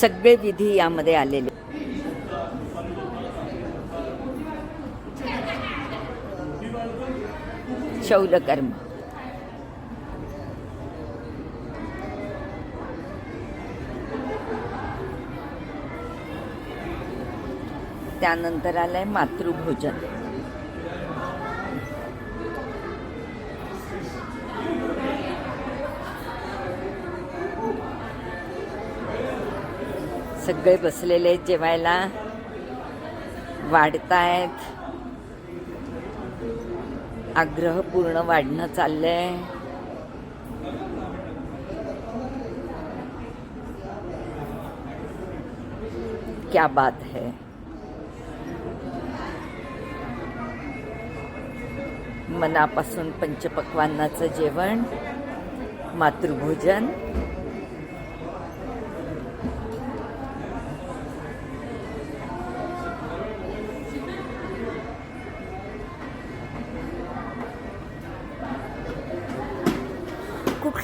सगळे विधी यामध्ये आलेले. शौलकर्म. त्यानंतर आलंय मातृभोजन. सगळे बसलेले आहेत जेवायला. वाढतायत. आग्रह पूर्ण वाढणं चाललंय. क्या बात है. मनापासून पंचपक्वान्नाचं जेवण मातृभोजन.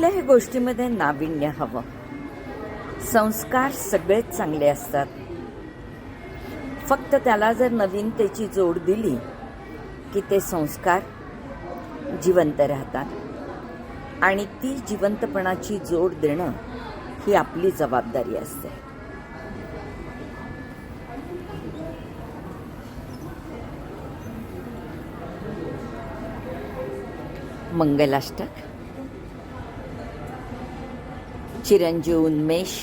कुठल्याही गोष्टीमध्ये नाविन्य हवं. संस्कार सगळेच चांगले असतात. फक्त त्याला जर नवीनतेची जोड दिली की ते संस्कार जिवंत राहतात. आणि ती जिवंतपणाची जोड देणं ही आपली जबाबदारी असते. मंगलाष्टक. चिरंजीव उन्मेष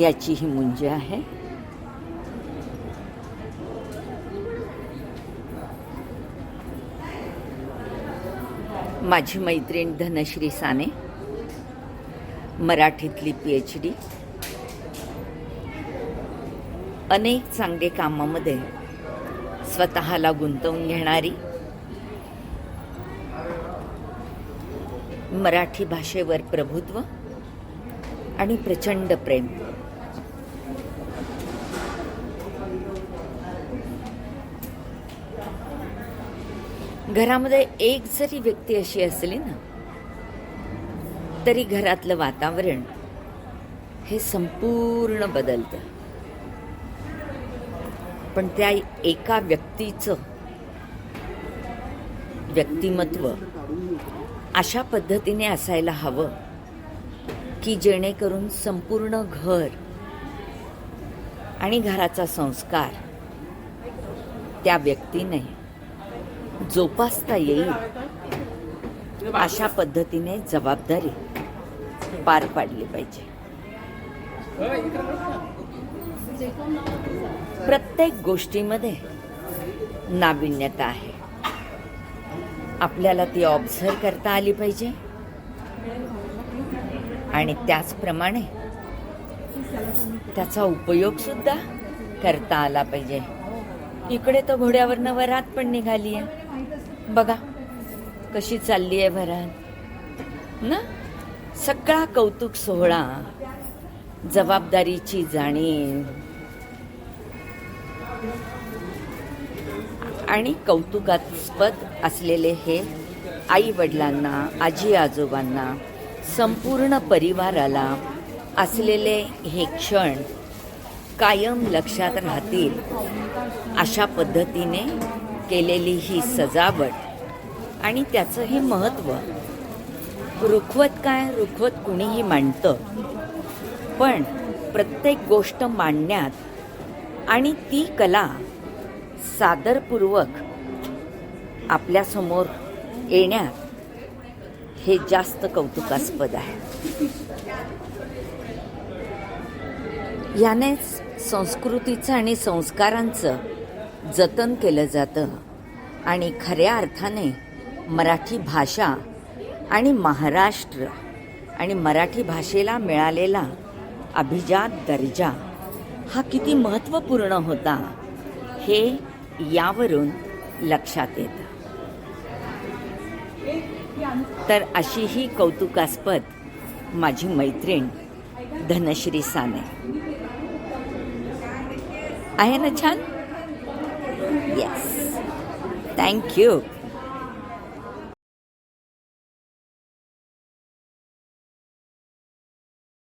याची ही मुंज आहे. माझी मैत्रीण धनश्री साने मराठीतली पी एच डी अनेक चांगले कामामध्ये स्वतःला गुंतवून घेणारी मराठी भाषेवर प्रभुत्व आणि प्रचंड प्रेम. घरामध्ये एक जरी व्यक्ती अशी असली ना तरी घरातलं वातावरण हे संपूर्ण बदलतं. पण त्या एका व्यक्तीचं व्यक्तिमत्व अशा पद्धतीने असायला हवं की जेणेकरून संपूर्ण घर आणि घराचा संस्कार त्या व्यक्तीने जोपासता येईल अशा पद्धतीने जबाबदारी पार पाडली पाहिजे. प्रत्येक गोष्टीमध्ये नाविन्यता आहे. आपल्याला ती ऑब्झर्व करता आली पाहिजे. आणि त्याचप्रमाणे त्याचा उपयोग सुद्धा करता आला पाहिजे. इकडे तर घोड्यावरनं वरात पण निघाली आहे. बघा कशी चालली आहे वरात. ना? सगळा कौतुक सोहळा जबाबदारीची जाणीव. आणि कौतुकास्पद असलेले हे आई वडिलांना आजी आजोबांना संपूर्ण परिवाराला असलेले हे क्षण कायम लक्षात राहतील अशा पद्धतीने केलेली ही सजावट आणि त्याचंही महत्त्व. रुखवत काय रुखवत कुणीही मांडतं. पण प्रत्येक गोष्ट मांडण्यात आणि ती कला सादरपूर्वक आपल्यासमोर येण्यात हे जास्त कौतुकास्पद आहे. यानेच संस्कृतीचं आणि संस्कारांचं जतन केलं जातं आणि खऱ्या अर्थाने मराठी भाषा आणि महाराष्ट्र आणि मराठी भाषेला मिळालेला अभिजात दर्जा हा किती महत्त्वपूर्ण होता हे यावरून लक्षात येतं. तर अशी ही कौतुकास्पद माझी मैत्रीण धनश्री साने. आहे ना छान? Yes thank you